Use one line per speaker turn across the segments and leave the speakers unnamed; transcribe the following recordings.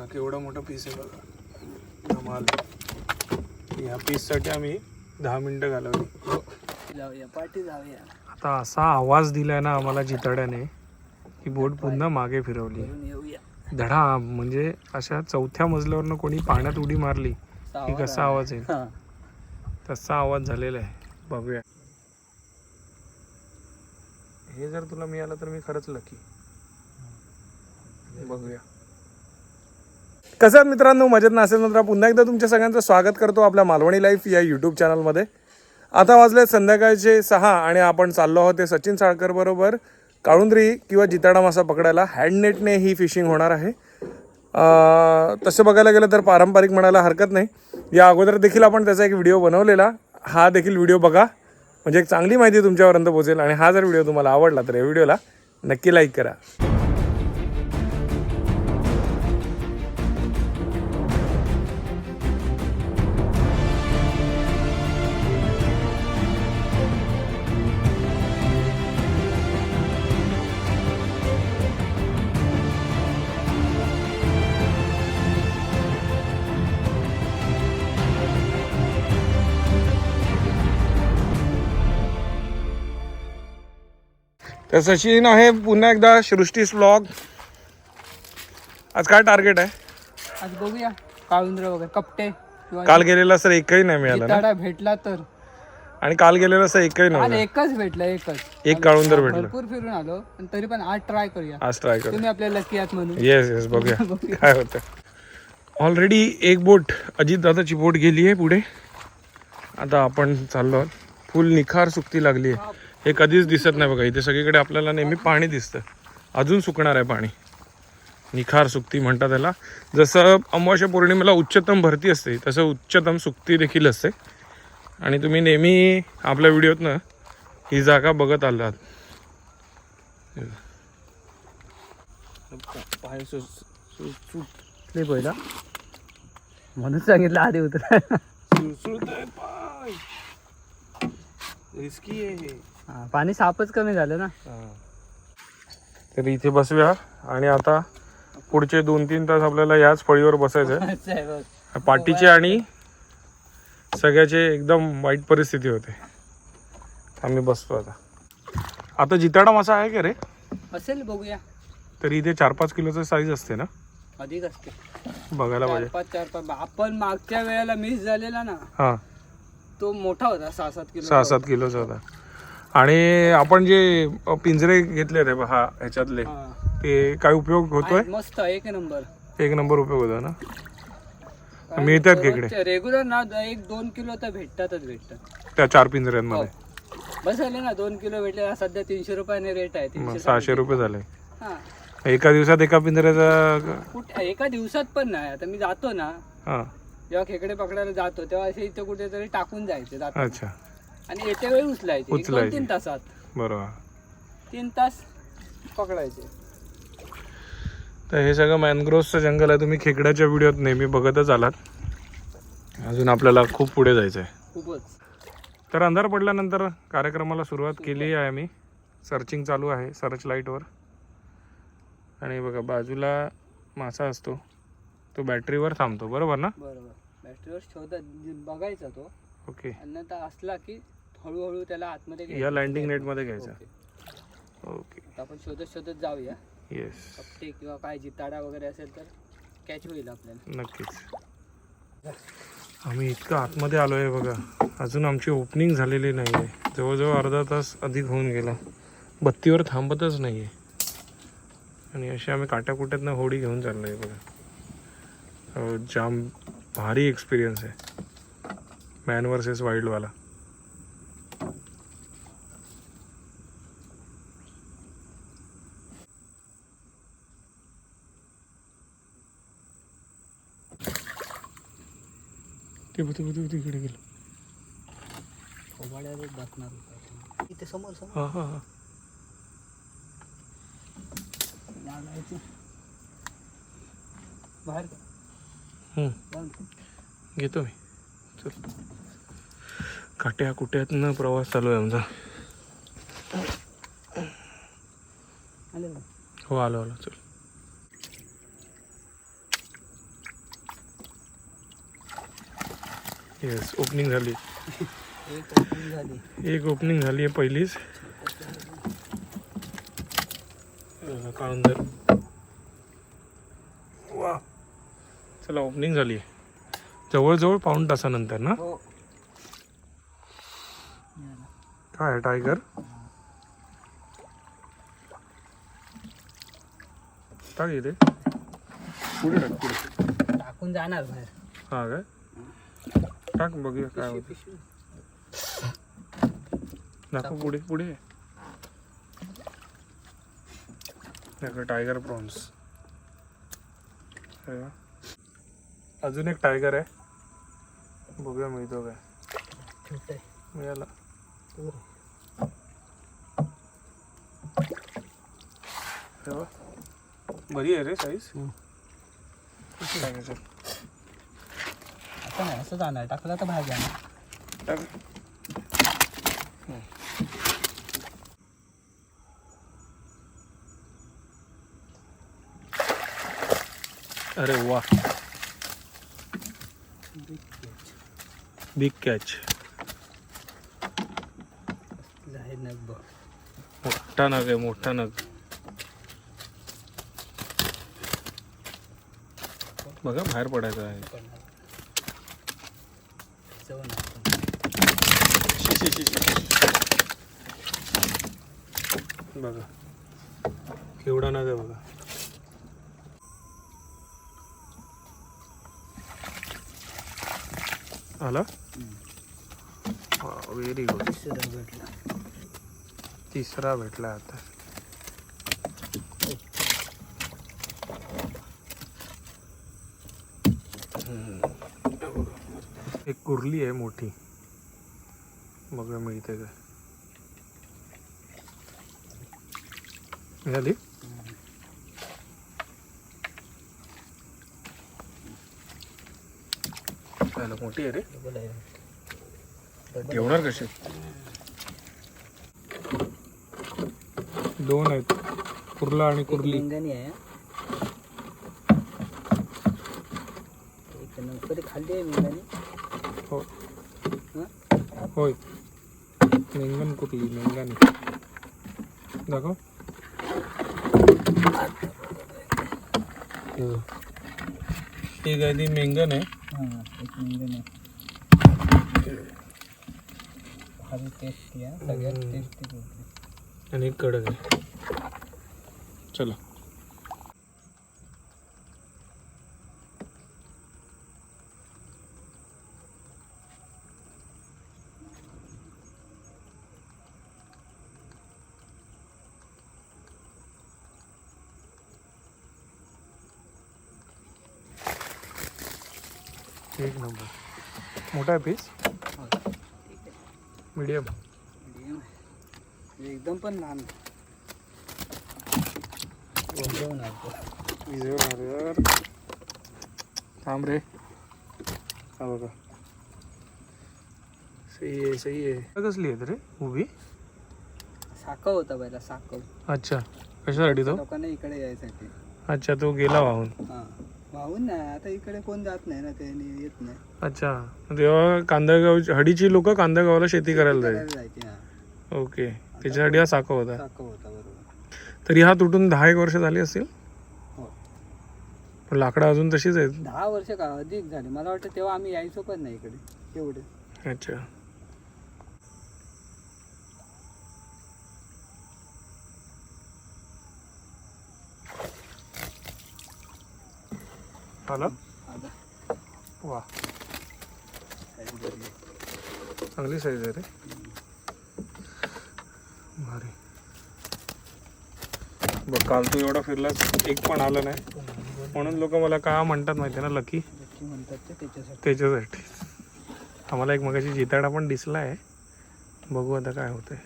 बघा केवढा मोठा पीस आहे बघा. धमाल. या पीससाठी आम्ही दहा मिनटं घालवली.
जाऊया पाठी जाऊया.
आता असा आवाज दिलाय ना आम्हाला जिताड्याने की बोट पुन्हा मागे फिरवली. धडा म्हणजे अशा चौथ्या मजल्यावरनं कोणी पाण्यात उडी मारली की कसा आवाज येईल
हा.
तसा आवाज झालेला आहे. बघूया. हे जर तुला मिळालं तर मी खरंच लकी बघूया. कसं मित्रांनो? मजेत नसेल नंतर पुन्हा एकदा तुमच्या सगळ्यांचं स्वागत करतो आपल्या मालवणी लाईफ या यूट्यूब चॅनलमध्ये आता वाजले संध्याकाळचे सहा आणि आपण चाललो आहोत ते सचिन साळकर बरोबर. काळुंद्री किंवा जिताडा मासा पकडायला. हँडनेटने ही फिशिंग होणार आहे. तसं बघायला गेलं तर पारंपरिक म्हणायला हरकत नाही. या अगोदर देखील आपण त्याचा एक व्हिडिओ बनवलेला. हा देखील व्हिडिओ बघा. म्हणजे एक चांगली माहिती तुमच्यापर्यंत पोहोचेल आणि हा जर व्हिडिओ तुम्हाला आवडला तर या व्हिडिओला नक्की लाईक करा. तर सचिन आहे पुन्हा एकदा सृष्टीस ब्लॉग आज काय टार्गेट आहे?
आज बघूया. काळुंद्र वगैरे कपटे किंवा
काल गेलेला सर एकही नाही मिळाला ना?
जिताडा भेटला तर.
आणि काल गेलेला सर एकही
काल
नव्हता
एकच भेटला एकच.
एक काळुंदर भेटलं.
भरपूर फिरून आलो पण तरी पण आज ट्राय करूया.
आज ट्राय करू
तुम्ही आपल्या लकी आहात म्हणून.
येस येस बघूया. काय होतं. ऑलरेडी एक बोट अजित दादाची बोट गेली आहे पुढे. आता आपण चाललो फुल निखार सुकती लागली आहे. हे कधीच दिसत नाही बघा. इथे सगळीकडे आपल्याला नेहमी पाणी दिसतं. अजून सुकणार आहे पाणी. निखार सुकती म्हणतात त्याला. जसं अमावस्या पौर्णिमेला उच्चतम भरती असते तसं उच्चतम सुकती देखील असते. आणि तुम्ही नेहमी आपल्या व्हिडिओतनं ही जागा बघत आलात. पाय सु- सु- सुटले पहिला.
म्हणून सांगितलं आधी
पाय. रिस्की आहे हे.
पाणी सापच कमी झालं ना.
तर इथे बसूया आणि आता पुढचे दोन तीन तास आपल्याला याच फळीवर बसायचं आहे. पाठीचे आणि सगळ्याचे एकदम वाईट परिस्थिती होते. आम्ही बसतो आता. आता जिताडा मासा आहे का रे?
असेल बघूया.
तरी इथे चार पाच किलोचं साईज असते ना?
अधिक असते.
बघायला
चार
पाहिजे.
पाच चार पाच. आपण मागच्या वेळेला मिस झालेला ना
हां.
तो मोठा होता सहा सात किलो
सहा सात किलोचा होता. आणि आपण जे पिंजरे घेतले रे हा ह्याच्यातले
हा.
ते काय उपयोग होतोय?
आहे, मस्त एक नंबर.
एक नंबर उपयोग होतो ना? मिळतात का इकडे?
रेग्युलर ना एक दोन किलो तर भेटतातच भेटतात.
त्या चार पिंजऱ्यांमध्ये?
बस झाले ना दोन किलो भेटले सध्या तीनशे रुपयाने रेट आहे
सहाशे रुपये झाले.
हा.
एका दिवसात एका पिंजऱ्याचा
कुठे एका दिवसात पण नाही. आता मी जातो ना
हा.
जेव्हा खेकडे पकडायला जातो तेव्हा असे इथे कुठेतरी टाकून जायचे.
अच्छा.
आणि येते वेळी उचलायचे. एक दोन
उचलायचे.
तीन तासात.
बरोबर.
तीन तास पकडायचे.
तर हे सगळं मॅनग्रोव्हचं जंगल आहे. तुम्ही खेकड्याच्या व्हिडिओत नेहमी बघतच आलात. अजून आपल्याला खूप पुढे जायचं आहे
खूपच.
तर अंधार पडल्यानंतर कार्यक्रमाला सुरुवात केली आहे आम्ही. सर्चिंग चालू आहे सर्च लाईटवर आणि बघा बाजूला मासा असतो. तो बॅटरीवर थांबतो. बरोबर ना?
बरोबर. बॅटरीवर शोधत बघायचा तो.
ओके
नंतर असला की हळूहळू त्याला आतमध्ये घ्यायचं.
या लँडिंग नेटमध्ये घ्यायचा.
ओके. आपण शोधत शोधत जाऊया.
येस
कपटे किंवा काय जिताडा वगैरे असेल तर कॅच होईल आपल्याला.
नक्कीच. आम्ही इतकं आतमध्ये आलो आहे बघा. अजून आमची ओपनिंग झालेली नाही आहे जवळजवळ अर्धा तास अधिक होऊन गेला. बत्तीवर थांबतच नाही आहे आणि अशी आम्ही काट्याकुट्यातनं होडी घेऊन चाललो आहे बघा. अहो, जाम भारी एक्सपिरियन्स आहे. मॅन वर्सेस वाईल्डवाला ते बघ, बघ, तिकडे गेलं.
इथे समोर समोर
हा हा हा
लागायचं. बाहेर का?
हम्म.
बंद.
घेतो मी चल काट्या कुट्यातनं प्रवास चालू आहे आमचा. हो आलो आलो चल येस ओपनिंग झाली.
एक
ओपनिंग झाली. आहे पहिलीच. धर वा चला ओपनिंग झाली आहे. जवळजवळ पाऊण तासानंतर ना?
हो.
काय टायगर टाक इथे. पुढे टाक पुढे
टाकून जाणार बाहेर.
हा काय? टाक बघूया काय होतं. दाखव पुढे पुढे. Tiger prawns. अजून एक टायगर आहे. बघूया मिळतो काय. मिळाला. बरी. आहे रे साईज टाकायचं
नाही असं जाणार. टाकलं तर
टाक हम्म. अरे वा. बिग कॅच
नग
मोठा नग आहे मोठा नग. बघा बाहेर पडायचं आहे
पडणार जाऊ ना
शी, शी, शी, शी. बघा. केवढा नग आहे बघा. आला? व्हेरी गुड
तिसरं भेटलं.
तिसरा भेटला आता. एक कुर्ली आहे मोठी. बघा मिळते काय मिळाली चालेल, मोठी आहे रे. घेवणार कशी? दोन आहेत. कुर्ला आणि कुर्ली.
मेंगणी आहे. खाल्ली मेंगणी
हो.
हं?
होय. मेंगन कुर्ली मेंगानी दाखव ही काय ती मेंगन आहे
हां एक मेंगणी आहे भारी टेस्टी आहे सगळ्यात
हम्म.
टेस्टी कुठली
आणि कडक आहे. चला एक नंबर मोठा आहे पीस मीडियम.
एकदम पण लहान
थांब रे. हा बघा. सही आहे सही आहे. कसली आहेत रे उभी?
साखव होता पहिला साखव.
अच्छा. कशासाठी तो?
लोकांना इकडे यायसाठी.
अच्छा तो गेला वाहून.
हा. वाहून नाही आता इकडे कोण जात नाही ना ते नि- येत नाही.
अच्छा तेव्हा कांदळगाव हडीची लोक कांदळगावला शेती करायला जायची.
जायची हा.
ओके त्याच्यासाठी हा साखा होता.
साखव होता बरोबर.
तरी हा तुटून दहा एक वर्ष झाली असतील
हो.
पण लाकडं अजून तशीच आहेत.
दहा वर्ष का अधिक झाले. मला वाटतं तेव्हा आम्ही यायचो पण नाही इकडे एवढे.
अच्छा. आला वा. चांगली साईज आहे रे. भारी. बघ काल तू एवढा फिरलास एक पण आलं नाही. म्हणून लोक मला का म्हणतात माहिती ना लकी
म्हणतात त्याच्यासाठी.
आम्हाला एक मगाशी जिताडा पण दिसला आहे बघू आता काय होतंय.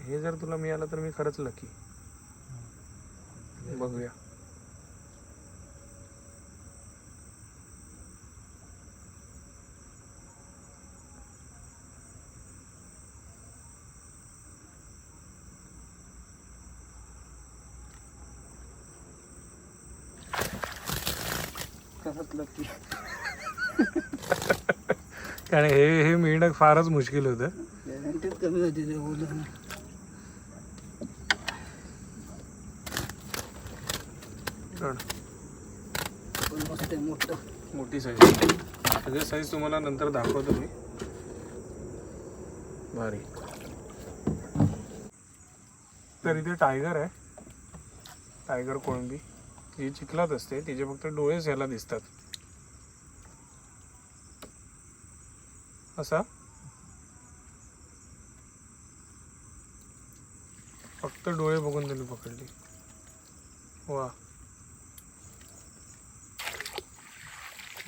हे जर तुला मिळालं तर मी खरंच लकी बघूया. कारण हे हे मिळणं फारच मुश्किल होतं.
कमी होती ते बघते मोठं
साईज त्याची साईज तुम्हाला नंतर दाखवतो मी. भारी. तर इथे टायगर आहे. टायगर कोळंबी. जी चिखलात असते. तिचे फक्त डोळेच याला दिसतात. असा? फक्त डोळे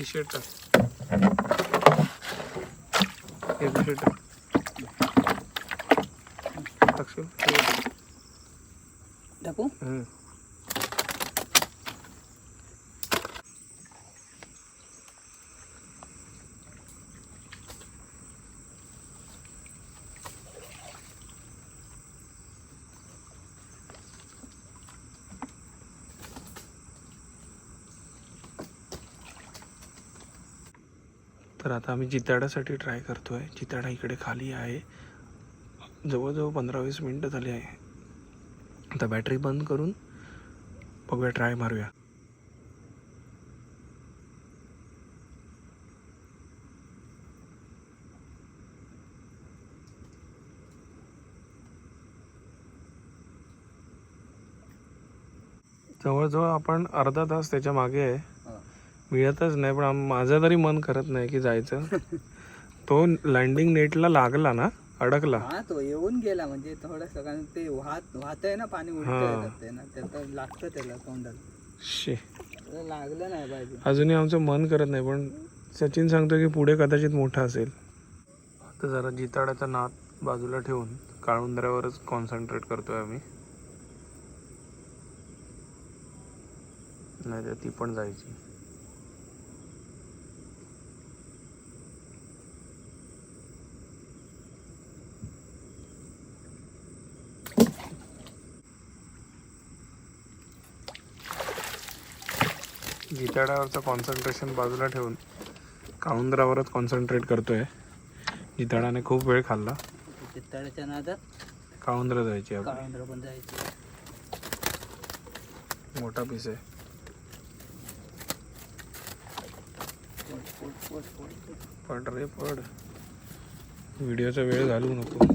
టీషర్ట్ ఏ టీషర్ట్ так
что?
Да. तर आता आम्ही जिताड्यासाठी ट्राय आहे जिताडा इकडे खाली आहे. जवळजवळ पंधरा वीस मिनटं झाली आहे. आता बॅटरी बंद करून बघूया ट्राय मारूया. जवळजवळ आपण अर्धा तास त्याच्यामागे आहे. मिळतच नाही पण आम- माझं तरी मन करत नाही की जायचं. तो लँडिंग नेटला लागला ना अडकला.
हा तो येऊन गेला म्हणजे थोडस कारण ते वाहत वाहत आहे ना पाणी
हा.
उडत ना त्याचं लागतं त्याला तोंडाला.
शे.
त्याला लागलं नाही पाहिजे.
अजूनही आमचं मन करत नाही पण सचिन सांगतो की पुढे कदाचित मोठा असेल. आता जरा जिताड्याचा नाद बाजूला ठेवून काळुंदऱ्यावरच कॉन्सन्ट्रेट करतोय आम्ही. नाही तर ती पण जायची. जिताड्यावरचं कॉन्सन्ट्रेशन बाजूला ठेवून काळुंदरावरच कॉन्सन्ट्रेट करतोय. जिताडाने खूप वेळ खाल्ला.
चित्ताळ्याच्या नादात
जायची
काळंद्र पण जायचे.
मोठा पीस आहे.
पोट, पोट, पोट, पोट, पोट.
पड रे पड. व्हिडिओचा वेळ घालवू नको.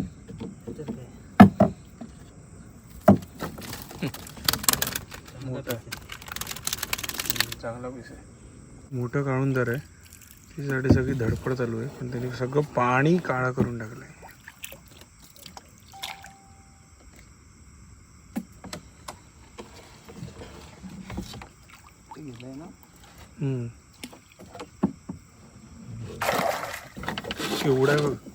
तर काय?
मोठा. चांगला पीस आहे. मोठं काळुंदर आहे. त्याच्यासाठी सगळी धडपड चालू आहे. पण त्यांनी सगळं पाणी काळा करून टाकलंय.
ते गेलंय ना?
आहे बघ.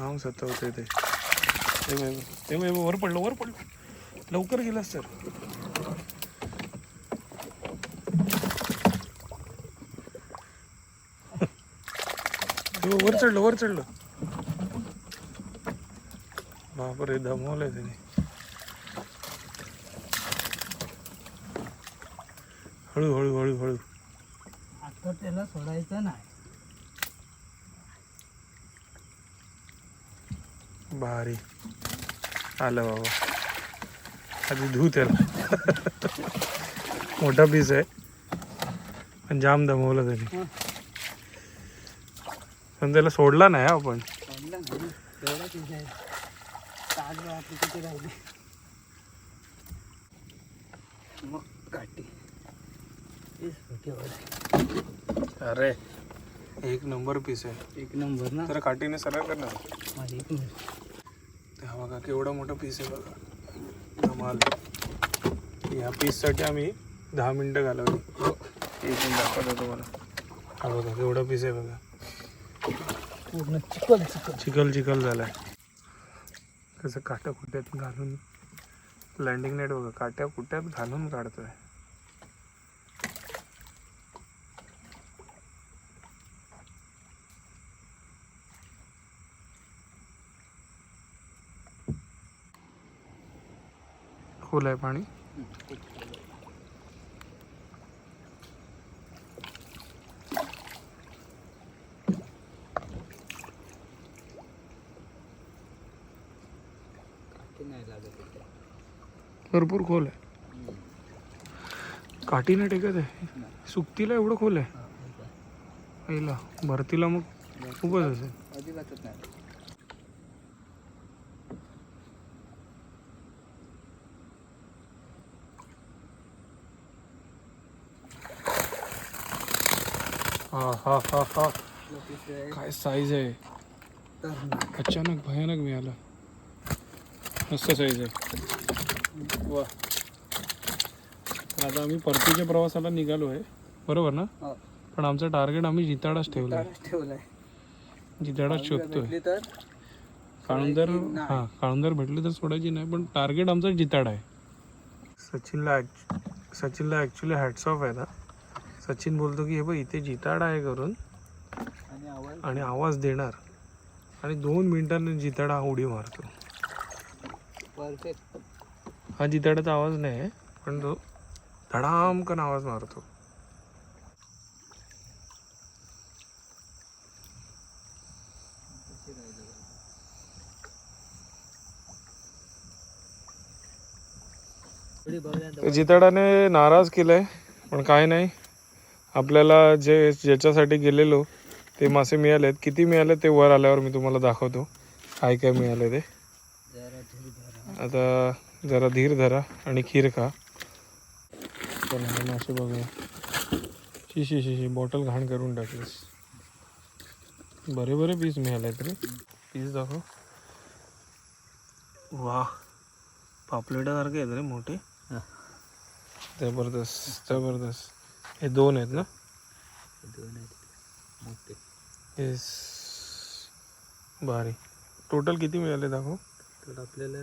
जाम सतावते ते. ते बाई- ते वर पडलं वर पडलं. लवकर गेलास तर. वर चढलो वर चढलो. बापरे दमवलंय त्याने. हळू हळू हळू हळू.
आता त्याला सोडायचं नाही.
भारी. आलं बाबा. आधी धू त्याला मोठा पीस आहे. पण जाम दमवलं त्याने. पण त्याला सोडला नाही हा आपण. अरे एक नंबर पीस आहे.
एक नंबर ना?
तर काठीने सरळ करणार
एक नंबर
केवढा मोठा पीस आहे बघा. धमाल. या पीससाठी आम्ही दहा मिनटं घालवली. एक मिनिट दाखवतो तुम्हाला. हा बघा केवढा पीस आहे बघा.
पूर्ण चिकन चिकन
चिखल चिखल झालाय. कसं काट्या कुट्यात घालून लँडिंग नेट बघा काट्या कुट्यात घालून काढतोय. खोल आहे पाणी. भरपूर खोल आहे. काठी नाही टेकत आहे. सुकतीला एवढं खोल आहे. पहिला भरतीला मग खूपच असेल. हा हा हा. काय साईज आहे? अचानक भयानक मिळालं. मस्त साईज आहे. वा. तर आता आम्ही परतीच्या प्रवासाला निघालो आहे बरोबर ना. पण आमचं टार्गेट आम्ही जिताडाच ठेवलं आहे जिताडाच शोधतोय. काळुंदर. हां काळुंदर भेटली तर सोडायची नाही पण टार्गेट आमचा जिताड आहे. सचिनला सचिनला ॲक्च्युली हॅट्स ऑफ आहे ना? सचिन बोलतो की हे बघ इथे जिताड आहे करून
आणि आवाज
देणार आणि दोन मिनिटांनी जिताडा हा उडी मारतो.
परफेक्ट
हा जिताडाचा आवाज नाही आहे पण तो धडामकन आवाज मारतो. जिताडाने नाराज केलंय पण काय नाही. आपल्याला जे ज्याच्यासाठी गेलेलो ते मासे मिळालेत. किती मिळाले ते वर आल्यावर मी तुम्हाला दाखवतो. काय काय मिळाले ते. आता जरा धीर धरा आणि खीर खा. पण हे मासे बघूया. शी शी शी शी बॉटल घाण करून टाकलीस. बरे बरे पीस मिळाले तरी पीस दाखव. वा पापलेटासारखे आहेत रे मोठे. जबरदस्त जबरदस्त. हे दोन आहेत ना?
दोन आहेत. मोठे.
येस भारी. टोटल किती मिळाले दाखव?
तर आपल्याला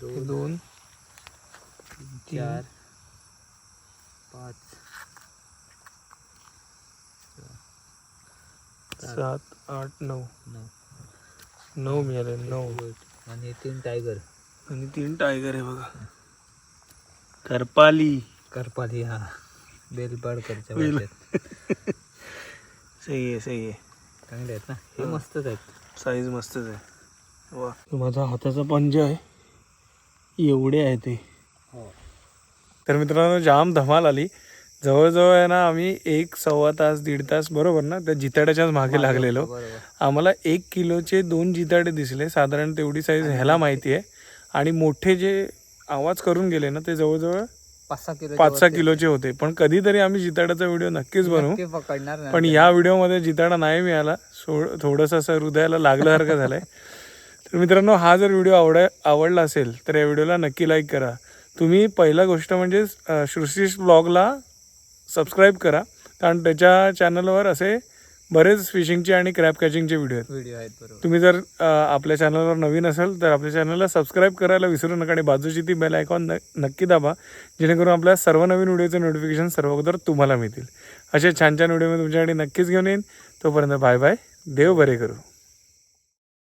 दोन
दोन
चार पाच
सात आठ नऊ.
नऊ.
नऊ मिळाले नऊ.
आणि तीन टायगर
आणि तीन टायगर आहे बघा. करपाली.
करपाली हा. बेलपाडकरच्या
बेल-
भाषेत
सही आहे सही आहे.
चांगले आहेत ना? हे मस्तच आहेत.
साईज मस्तच आहे. वा. माझा हाताचा पंजा आहे. एवढे आहे ते.
हो.
तर मित्रांनो जाम धमाल आली. जवळजवळ आहे ना आम्ही एक सव्वा तास दीड तास बरोबर ना? त्या जिताड्याच्याच मागे लागलेलो. आम्हाला एक किलोचे दोन जिताडे दिसले. साधारण तेवढी साईज ह्याला माहिती आहे. आणि मोठे जे आवाज करून गेले ना ते जवळजवळ
पाच सहा किलो
पाच सहा किलोचे होते. पण कधीतरी आम्ही जिताड्याचा व्हिडिओ नक्कीच बनवू.
पकडणार
पण या व्हिडिओमध्ये जिताडा नाही मिळाला. सो थोडंसं असं हृदयाला लागल्यासारखं झालंय. तर मित्रांनो हा जर व्हिडिओ आवड आवडला असेल तर या व्हिडिओला नक्की लाईक करा. तुम्ही पहिला गोष्ट म्हणजे अं, सृष्टीश ब्लॉगला सबस्क्राईब करा. कारण त्याच्या चॅनलवर असे बरेच फिशिंगचे आणि क्रॅप कॅचिंगचे व्हिडिओ आहेत.
व्हिडिओ आहेत बरोबर.
तुम्ही जर अ, आपल्या चॅनलवर नवीन असाल तर आपल्या चॅनलला सबस्क्राईब करायला विसरू नका आणि बाजूची ती बेल आयकॉन नक्की दाबा जेणेकरून आपल्या सर्व नवीन व्हिडिओचे नोटिफिकेशन सर्व अगोदर तुम्हाला मिळतील. असे छान छान व्हिडिओ मी तुमच्याकडे नक्कीच घेऊन येईन. तोपर्यंत बाय बाय. देव बरे करू.